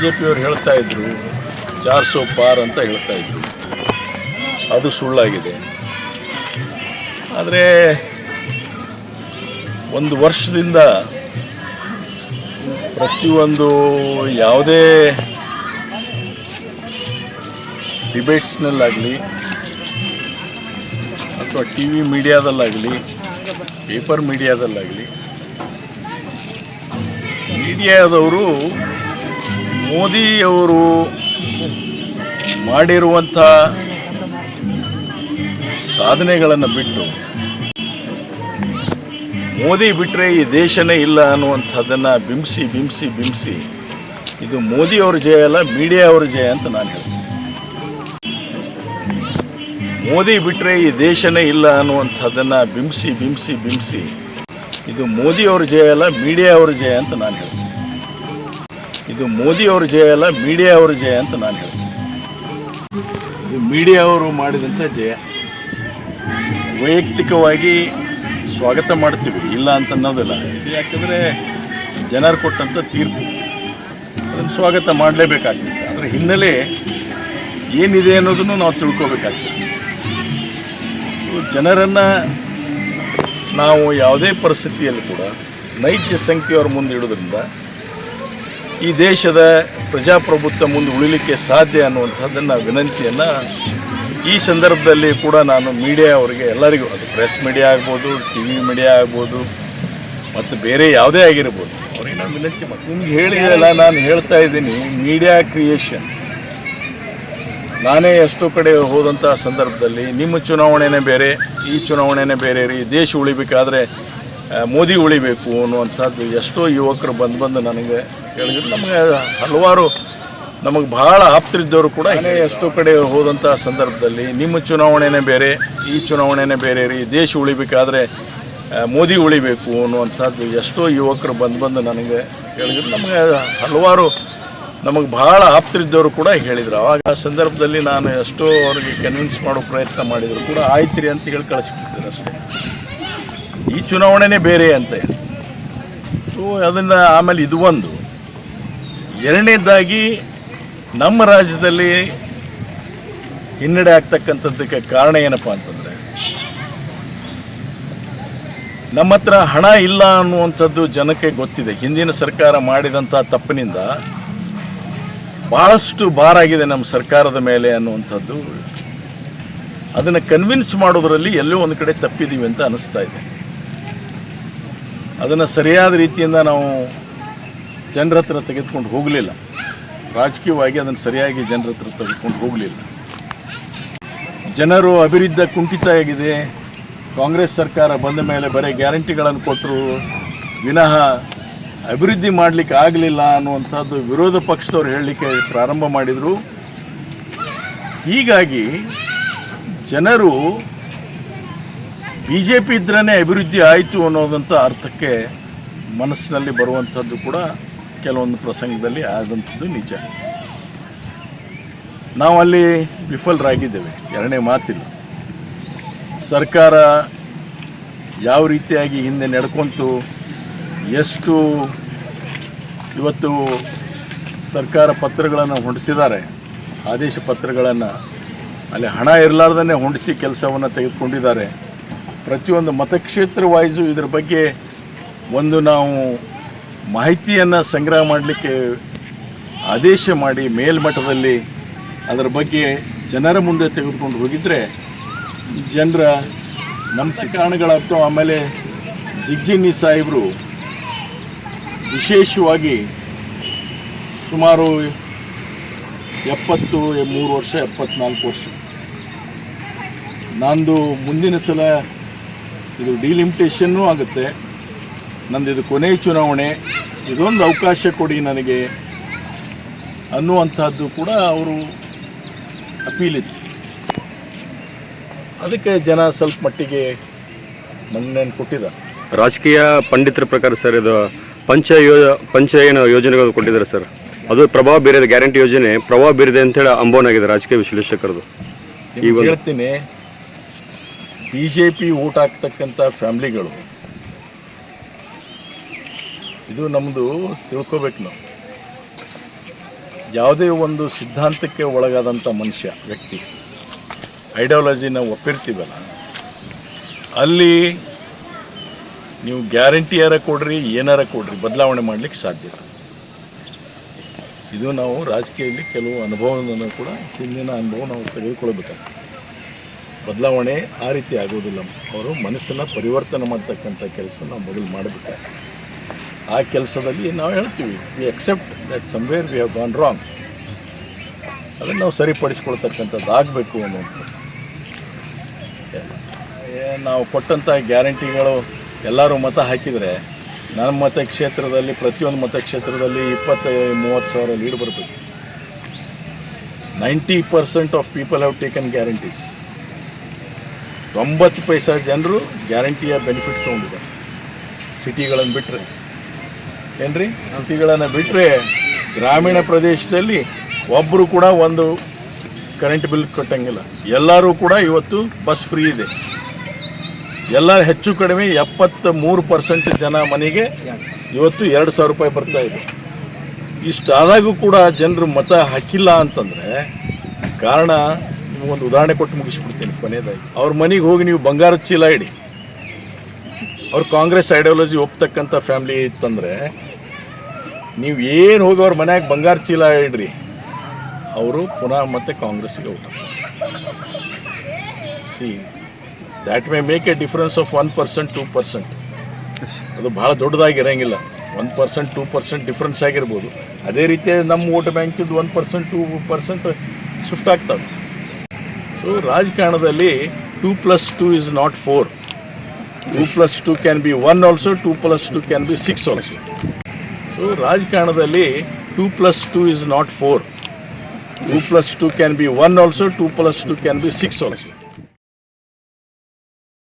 J ಪಿಯವರು ಹೇಳ್ತಾ ಇದ್ರು ಚಾರ್ ಸೋ ಪಾರ್ ಅಂತ ಹೇಳ್ತಾ ಇದ್ರು. ಅದು ಸುಳ್ಳಾಗಿದೆ. ಆದರೆ ಒಂದು ವರ್ಷದಿಂದ ಪ್ರತಿಯೊಂದು ಯಾವುದೇ ಡಿಬೇಟ್ಸ್ನಲ್ಲಾಗಲಿ ಅಥವಾ ಟಿ ವಿ ಮೀಡಿಯಾದಲ್ಲಾಗಲಿ, ಪೇಪರ್ ಮೀಡಿಯಾದಲ್ಲಾಗಲಿ, ಮೀಡಿಯಾದವರು ಮೋದಿಯವರು ಮಾಡಿರುವಂಥ ಸಾಧನೆಗಳನ್ನು ಬಿಟ್ಟು ಮೋದಿ ಬಿಟ್ಟರೆ ಈ ದೇಶನೇ ಇಲ್ಲ ಅನ್ನುವಂಥದ್ದನ್ನು ಬಿಂಬಿಸಿ ಬಿಂಬಿಸಿ ಬಿಂಬಿಸಿ ಇದು ಮೋದಿಯವ್ರ ಜಯ ಅಲ್ಲ, ಮೀಡಿಯಾವ್ರ ಜಯ ಅಂತ ನಾನು ಹೇಳ್ತೀನಿ. ಮೋದಿ ಬಿಟ್ಟರೆ ಈ ದೇಶನೇ ಇಲ್ಲ ಅನ್ನುವಂಥದ್ದನ್ನು ಬಿಂಬಿಸಿ ಬಿಂಬಿಸಿ ಬಿಂಬಿಸಿ ಇದು ಮೋದಿಯವ್ರ ಜಯ ಅಲ್ಲ, ಮೀಡಿಯಾವ್ರ ಜಯ ಅಂತ ನಾನು ಹೇಳ್ತೀನಿ. ಇದು ಮೋದಿಯವ್ರ ಜಯ ಅಲ್ಲ, ಮೀಡಿಯಾವ್ರ ಜಯ ಅಂತ ನಾನು ಹೇಳ್ತೀನಿ. ಇದು ಮೀಡಿಯಾವರು ಮಾಡಿದಂಥ ಜಯ. ವೈಯಕ್ತಿಕವಾಗಿ ಸ್ವಾಗತ ಮಾಡ್ತೀವಿ, ಇಲ್ಲ ಅಂತ ಅನ್ನೋದಿಲ್ಲ. ಇದು ಯಾಕಂದರೆ ಜನರು ಕೊಟ್ಟಂಥ ತೀರ್ಪು. ಅದನ್ನು ಸ್ವಾಗತ ಮಾಡಲೇಬೇಕಾಗ್ತದೆ. ಅದರ ಹಿನ್ನೆಲೆ ಏನಿದೆ ಅನ್ನೋದನ್ನು ನಾವು ತಿಳ್ಕೊಬೇಕಾಗ್ತದೆ. ಜನರನ್ನು ನಾವು ಯಾವುದೇ ಪರಿಸ್ಥಿತಿಯಲ್ಲಿ ಕೂಡ ನೈಜ ಸಂಖ್ಯೆಯವ್ರ ಮುಂದೆ ಇಡೋದ್ರಿಂದ ಈ ದೇಶದ ಪ್ರಜಾಪ್ರಭುತ್ವ ಮುಂದೆ ಉಳಿಲಿಕ್ಕೆ ಸಾಧ್ಯ ಅನ್ನುವಂಥದ್ದನ್ನ ವಿನಂತಿಯನ್ನು ಈ ಸಂದರ್ಭದಲ್ಲಿ ಕೂಡ ನಾನು ಮೀಡಿಯಾ ಅವರಿಗೆ ಎಲ್ಲರಿಗೂ, ಅದು ಪ್ರೆಸ್ ಮೀಡಿಯಾ ಆಗ್ಬೋದು ಟಿ ವಿ ಮೀಡಿಯಾ ಆಗ್ಬೋದು, ಮತ್ತು ಬೇರೆ ಯಾವುದೇ ಆಗಿರ್ಬೋದು, ಅವ್ರಿಗೆ ನಾನು ವಿನಂತಿ ಮಾಡಿ ನಿಮ್ಗೆ ಹೇಳಿದೆಲ್ಲ ನಾನು ಹೇಳ್ತಾ ಇದ್ದೀನಿ ಮೀಡಿಯಾ ಕ್ರಿಯೇಷನ್ ನಾನೇ ಎಷ್ಟೋ ಕಡೆ ಹೋದಂಥ ಸಂದರ್ಭದಲ್ಲಿ ನಿಮ್ಮ ಚುನಾವಣೆನೇ ಬೇರೆ, ಈ ಚುನಾವಣೆನೇ ಬೇರೆ ರೀ, ದೇಶ ಉಳಿಬೇಕಾದ್ರೆ ಮೋದಿ ಉಳಿಬೇಕು ಅನ್ನುವಂಥದ್ದು ಎಷ್ಟೋ ಯುವಕರು ಬಂದು ಬಂದು ನನಗೆ ಹೇಳಿದ್ರು. ನಮಗೆ ಹಲವಾರು ನಮಗೆ ಭಾಳ ಆಪ್ತರಿದ್ದವರು ಕೂಡ ಎಷ್ಟೋ ಕಡೆ ಹೋದಂಥ ಸಂದರ್ಭದಲ್ಲಿ ನಿಮ್ಮ ಚುನಾವಣೆನೇ ಬೇರೆ, ಈ ಚುನಾವಣೆನೇ ಬೇರೆ ರೀ, ದೇಶ ಉಳಿಬೇಕಾದ್ರೆ ಮೋದಿ ಉಳಿಬೇಕು ಅನ್ನುವಂಥದ್ದು ಎಷ್ಟೋ ಯುವಕರು ಬಂದು ಬಂದು ನನಗೆ ಹೇಳಿದ್ರು. ನಮಗೆ ಹಲವಾರು ನಮಗೆ ಭಾಳ ಆಪ್ತರಿದ್ದವರು ಕೂಡ ಹೇಳಿದರು. ಆವಾಗ ಆ ಸಂದರ್ಭದಲ್ಲಿ ನಾನು ಎಷ್ಟೋ ಅವ್ರಿಗೆ ಕನ್ವಿನ್ಸ್ ಮಾಡೋ ಪ್ರಯತ್ನ ಮಾಡಿದರು ಕೂಡ ಆಯ್ತು ರೀ ಅಂತ ಹೇಳಿ ಕಳಿಸ್ಬಿಟ್ಟಿದ್ದಾರೆ ಅಷ್ಟೇ. ಈ ಚುನಾವಣೆನೇ ಬೇರೆ ಅಂತ ಹೇಳಿ. ಸೊ ಅದನ್ನು ಆಮೇಲೆ ಇದು ಒಂದು. ಎರಡನೇದಾಗಿ ನಮ್ಮ ರಾಜ್ಯದಲ್ಲಿ ಹಿನ್ನಡೆ ಆಗ್ತಕ್ಕಂಥದ್ದಕ್ಕೆ ಕಾರಣ ಏನಪ್ಪ ಅಂತಂದರೆ, ನಮ್ಮ ಹತ್ರ ಹಣ ಇಲ್ಲ ಅನ್ನುವಂಥದ್ದು ಜನಕ್ಕೆ ಗೊತ್ತಿದೆ. ಹಿಂದಿನ ಸರ್ಕಾರ ಮಾಡಿದಂಥ ತಪ್ಪಿನಿಂದ ಭಾಳಷ್ಟು ಭಾರಾಗಿದೆ ನಮ್ಮ ಸರ್ಕಾರದ ಮೇಲೆ ಅನ್ನುವಂಥದ್ದು. ಅದನ್ನು ಕನ್ವಿನ್ಸ್ ಮಾಡೋದರಲ್ಲಿ ಎಲ್ಲೋ ಒಂದು ಕಡೆ ತಪ್ಪಿದ್ದೀವಿ ಅಂತ ಅನ್ನಿಸ್ತಾ ಇದೆ. ಅದನ್ನು ಸರಿಯಾದ ರೀತಿಯಿಂದ ನಾವು ಜನರ ಹತ್ರ ತೆಗೆದುಕೊಂಡು ಹೋಗಲಿಲ್ಲ. ರಾಜಕೀಯವಾಗಿ ಅದನ್ನು ಸರಿಯಾಗಿ ಜನರ ಹತ್ರ ತೆಗೆದುಕೊಂಡು ಹೋಗಲಿಲ್ಲ. ಜನರು ಅಭಿವೃದ್ಧಿ ಕುಂಠಿತ ಆಗಿದೆ. ಕಾಂಗ್ರೆಸ್ ಸರ್ಕಾರ ಬಂದ ಮೇಲೆ ಬರೀ ಗ್ಯಾರಂಟಿಗಳನ್ನು ಕೊಟ್ಟರು. ವಿನಃ ಅಭಿವೃದ್ಧಿ ಮಾಡಲಿಕ್ಕೆ ಆಗಲಿಲ್ಲ ಅನ್ನುವಂಥದ್ದು ವಿರೋಧ ಪಕ್ಷದವ್ರು ಹೇಳಲಿಕ್ಕೆ ಪ್ರಾರಂಭ ಮಾಡಿದರು. ಹೀಗಾಗಿ ಜನರು ಬಿ ಜೆ ಪಿ ಇದ್ರೇ ಅಭಿವೃದ್ಧಿ ಆಯಿತು ಅನ್ನೋದಂಥ ಅರ್ಥಕ್ಕೆ ಮನಸ್ಸಿನಲ್ಲಿ ಬರುವಂಥದ್ದು ಕೂಡ ಕೆಲವೊಂದು ಪ್ರಸಂಗದಲ್ಲಿ ಆದಂಥದ್ದು ನಿಜ. ನಾವು ಅಲ್ಲಿ ವಿಫಲರಾಗಿದ್ದೇವೆ, ಎರಡನೇ ಮಾತಿಲ್ಲ. ಸರ್ಕಾರ ಯಾವ ರೀತಿಯಾಗಿ ಹಿಂದೆ ನಡ್ಕೊಂತು, ಎಷ್ಟು ಇವತ್ತು ಸರ್ಕಾರ ಪತ್ರಗಳನ್ನು ಹೊಂಡಿಸಿದ್ದಾರೆ ಆದೇಶ ಪತ್ರಗಳನ್ನು ಅಲ್ಲಿ ಹಣ ಇರಲಾರ್ದೇ ಹೊಂಡಿಸಿ ಕೆಲಸವನ್ನು ತೆಗೆದುಕೊಂಡಿದ್ದಾರೆ ಪ್ರತಿಯೊಂದು ಮತಕ್ಷೇತ್ರ ವೈಸು ಇದ್ರ ಬಗ್ಗೆ ಒಂದು ನಾವು ಮಾಹಿತಿಯನ್ನು ಸಂಗ್ರಹ ಮಾಡಲಿಕ್ಕೆ ಆದೇಶ ಮಾಡಿ ಮೇಲ್ಮಟ್ಟದಲ್ಲಿ ಅದರ ಬಗ್ಗೆ ಜನರ ಮುಂದೆ ತೆಗೆದುಕೊಂಡು ಹೋಗಿದ್ದರೆ ಜನರ ನಂಬಿಕೆ ಕಾರಣಗಳಾಗ್ತವೆ. ಆಮೇಲೆ ಜಿಗ್ಜಿನಿ ಸಾಹೇಬರು ವಿಶೇಷವಾಗಿ ಸುಮಾರು ಎಪ್ಪತ್ತು, ಮೂರು ವರ್ಷ, ಎಪ್ಪತ್ನಾಲ್ಕು ವರ್ಷ. ನಂದು ಮುಂದಿನ ಸಲ ಇದು ಡಿಲಿಮಿಟೇಷನ್ನೂ ಆಗುತ್ತೆ. ನಂದು ಇದು ಕೊನೆಯ ಚುನಾವಣೆ. ಇದೊಂದು ಅವಕಾಶ ಕೊಡಿ ನನಗೆ ಅನ್ನುವಂಥದ್ದು ಕೂಡ ಅವರು ಅಪೀಲ್ ಇತ್ತು. ಅದಕ್ಕೆ ಜನ ಸ್ವಲ್ಪ ಮಟ್ಟಿಗೆ ಮನ್ನಣೆಯನ್ನು ಕೊಟ್ಟಿದ್ದ ರಾಜಕೀಯ ಪಂಡಿತರ ಪ್ರಕಾರ ಸರ್ ಇದು ಪಂಚ ಯೋ ಪಂಚ ಏನು ಯೋಜನೆಗಳು ಕೊಟ್ಟಿದ್ದಾರೆ ಸರ್. ಅದು ಪ್ರಭಾವ ಬೀರಿದೆ ಗ್ಯಾರಂಟಿ ಯೋಜನೆ ಪ್ರಭಾವ ಬೀರಿದೆ ಅಂತೇಳಿ ಅಂಬೋನಾಗಿದೆ ರಾಜಕೀಯ ವಿಶ್ಲೇಷಕರದು. ಈಗ ಹೇಳ್ತೀನಿ ಬಿ ಜೆ ಪಿ ಓಟ್ ಹಾಕ್ತಕ್ಕಂಥ ಫ್ಯಾಮ್ಲಿಗಳು. ಇದು ನಮ್ಮದು ತಿಳ್ಕೋಬೇಕು ನಾವು. ಯಾವುದೇ ಒಂದು ಸಿದ್ಧಾಂತಕ್ಕೆ ಒಳಗಾದಂಥ ಮನುಷ್ಯ, ವ್ಯಕ್ತಿ. ಐಡಿಯಾಲಜಿನ ಒಪ್ಪಿರ್ತೀವಲ್ಲ. ಅಲ್ಲಿ ನೀವು ಗ್ಯಾರಂಟಿ ಯಾರ ಕೊಡ್ರಿ, ಏನಾರ ಕೊಡ್ರಿ, ಬದಲಾವಣೆ ಮಾಡಲಿಕ್ಕೆ ಸಾಧ್ಯ. ಇದು ನಾವು ರಾಜಕೀಯದಲ್ಲಿ ಕೆಲವು ಅನುಭವವನ್ನು ಕೂಡ ಹಿಂದಿನ ಅನುಭವ ನಾವು ತೆಗೆದುಕೊಳ್ಬೇಕಾಗ್ತದೆ ಬದಲಾವಣೆ ಆ ರೀತಿ ಆಗೋದಿಲ್ಲ ಅವರು ಮನಸ್ಸನ್ನು ಪರಿವರ್ತನೆ ಮಾಡ್ತಕ್ಕಂಥ ಕೆಲಸ ನಾವು ಮೊದಲು ಮಾಡಬೇಕಾಗ್ತದೆ ಆ ಕೆಲಸದಲ್ಲಿ ನಾವು ಹೇಳ್ತೀವಿ we accept that somewhere we have gone wrong ಅದನ್ನು ನಾವು ಸರಿಪಡಿಸ್ಕೊಳ್ತಕ್ಕಂಥದ್ದು ಆಗಬೇಕು ಅನ್ನುವಂಥದ್ದು. ನಾವು ಕೊಟ್ಟಂಥ ಗ್ಯಾರಂಟಿಗಳು ಎಲ್ಲರೂ ಮತ ಹಾಕಿದರೆ ನನ್ನ ಮತಕ್ಷೇತ್ರದಲ್ಲಿ, ಪ್ರತಿಯೊಂದು ಮತಕ್ಷೇತ್ರದಲ್ಲಿ ಇಪ್ಪತ್ತು ಮೂವತ್ತು ಸಾವಿರ ಲೀಡ್ ಬರಬೇಕು ninety percent of people have taken guarantees. ತೊಂಬತ್ತು ಪೈಸ ಜನರು ಗ್ಯಾರಂಟಿಯ ಬೆನಿಫಿಟ್ ತೊಗೊಂಡಿದ್ದಾರೆ ಸಿಟಿಗಳನ್ನು ಬಿಟ್ಟರೆ ಏನ್ರಿ? ಸಿಟಿಗಳನ್ನು ಬಿಟ್ಟರೆ ಗ್ರಾಮೀಣ ಪ್ರದೇಶದಲ್ಲಿ ಒಬ್ಬರು ಕೂಡ ಒಂದು ಕರೆಂಟ್ ಬಿಲ್ ಕಟ್ಟಂಗಿಲ್ಲ. ಎಲ್ಲರೂ ಕೂಡ ಇವತ್ತು ಬಸ್ ಫ್ರೀ ಇದೆ. ಎಲ್ಲ ಹೆಚ್ಚು ಕಡಿಮೆ ಎಪ್ಪತ್ತ ಮೂರು ಪರ್ಸೆಂಟ್ ಜನ ಮನೆಗೆ ಇವತ್ತು ಎರಡು ಸಾವಿರ ರೂಪಾಯಿ ಬರ್ತಾ ಇದೆ. ಇಷ್ಟಾದಾಗೂ ಕೂಡ ಜನರು ಮತ ಹಾಕಿಲ್ಲ ಅಂತಂದರೆ ಕಾರಣ ಒಂದು ಉದಾಹರಣೆ ಕೊಟ್ಟು ಮುಗಿಸ್ಬಿಡ್ತೀನಿ ಕೊನೆಯದಾಗಿ. ಅವ್ರ ಮನೆಗೆ ಹೋಗಿ ನೀವು ಬಂಗಾರದ ಚೀಲ ಇಡಿ. ಅವ್ರು ಕಾಂಗ್ರೆಸ್ ಐಡಿಯಾಲಜಿ ಒಪ್ತಕ್ಕಂಥ ಫ್ಯಾಮ್ಲಿ ಇತ್ತಂದರೆ, ನೀವು ಏನು ಹೋಗಿ ಅವ್ರ ಮನ್ಯಾಗ ಬಂಗಾರ ಚೀಲ ಇಡ್ರಿ, ಅವರು ಪುನಃ ಮತ್ತೆ ಕಾಂಗ್ರೆಸ್ಸಿಗೆ ಊಟ see that may make a difference of one percent two percent ಅದು ಭಾಳ ದೊಡ್ಡದಾಗಿರಂಗಿಲ್ಲ. One percent two percent difference ಆಗಿರ್ಬೋದು. ಅದೇ ರೀತಿ ನಮ್ಮ vote ಬ್ಯಾಂಕಿದ್ದು one percent two percent shift ಆಗ್ತವೆ. ರಾಜಕಾರಣದಲ್ಲಿ two plus two is not four two plus two can be one also two plus two can be six also so ರಾಜಕಾರಣದಲ್ಲಿ two plus two is not four two plus two can be one also two plus two can be six also